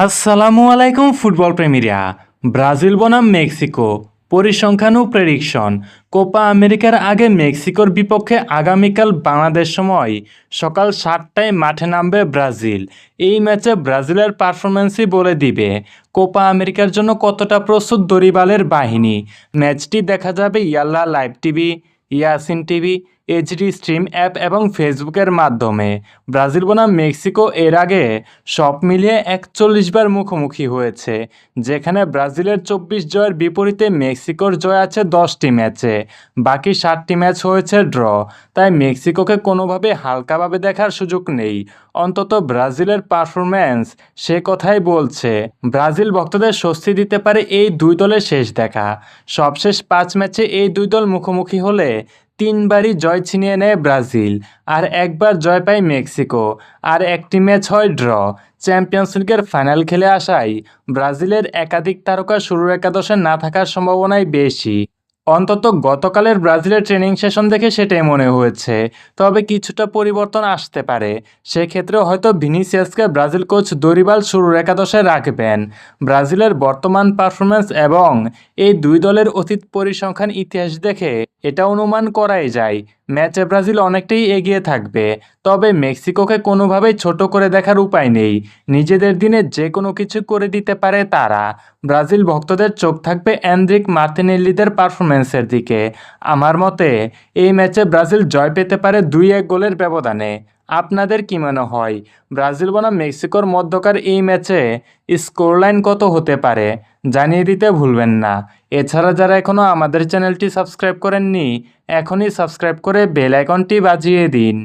আসসালামু আলাইকুম, ফুটবল প্রেমীরা। ব্রাজিল বনাম মেক্সিকো। পরিসংখ্যান ও প্রেডিকশন। কোপা আমেরিকার আগে মেক্সিকোর বিপক্ষে আগামীকাল বাংলাদেশ সময় সকাল সাতটায় মাঠে নামবে ব্রাজিল। এই ম্যাচে ব্রাজিলের পারফরমেন্সই বলে দিবে কোপা আমেরিকার জন্য কতটা প্রস্তুত দরিবালের বাহিনী। ম্যাচটি দেখা যাবে Yalla live TV, Yacine TV HD stream app এবং ফেসবুকের মাধ্যমে। ব্রাজিল বনাম মেক্সিকো এর আগে সব মিলিয়ে একচল্লিশ বার মুখোমুখি হয়েছে, যেখানে ব্রাজিলের চব্বিশ জয়ের বিপরীতে মেক্সিকোর জয় আছে দশটি ম্যাচে। বাকি সাতটি ম্যাচ হয়েছে ড্র, তাই মেক্সিকোকে কোনোভাবে হালকাভাবে দেখার সুযোগ নেই। অন্তত ব্রাজিলের পারফরম্যান্স সে কথাই বলছে, ব্রাজিল ভক্তদের স্বস্তি দিতে পারে এই দুই দলের শেষ দেখা। সবশেষ পাঁচ ম্যাচে এই দুই দল মুখোমুখি হলে তিনবারই জয় ছিনিয়ে নেয় ব্রাজিল, আর একবার জয় পায় মেক্সিকো, আর একটি ম্যাচ হয় ড্র। চ্যাম্পিয়ন্স লিগের ফাইনাল খেলে আসায় ব্রাজিলের একাধিক তারকা শুরুর একাদশে না থাকার সম্ভাবনাই বেশি। অন্তত গতকালের ব্রাজিলের ট্রেনিং সেশন দেখে সেটাই মনে হয়েছে। তবে কিছুটা পরিবর্তন আসতে পারে। সেক্ষেত্রে হয়তো ভিনিসিয়াসকে ব্রাজিল কোচ দরিবাল শুরুর একাদশে রাখবেন। ব্রাজিলের বর্তমান পারফরমেন্স এবং এই দুই দলের অতীত পরিসংখ্যান ইতিহাস দেখে এটা অনুমান করাই যায়। ম্যাচে ব্রাজিল অনেকটাই এগিয়ে থাকবে, তবে মেক্সিকোকে কোনোভাবেই ছোট করে দেখার উপায় নেই। নিজেদের দিনে যে কোনো কিছু করে দিতে পারে তারা। ব্রাজিল ভক্তদের চোখ থাকবে অ্যান্ড্রিক মার্তিনেল্লিদের পারফরমেন্সের দিকে। আমার মতে, এই ম্যাচে ব্রাজিল জয় পেতে পারে দুই এক গোলের ব্যবধানে। আপনাদের কি মনে হয়? ব্রাজিল বনাম মেক্সিকোর মধ্যকার এই ম্যাচে স্কোরলাইন কত হতে পারে? জানিয়ে দিতে ভুলবেন না। এছাড়া যারা এখনও আমাদের চ্যানেলটি সাবস্ক্রাইব করেননি এখনই সাবস্ক্রাইব করে বেল আইকনটি বাজিয়ে দিন।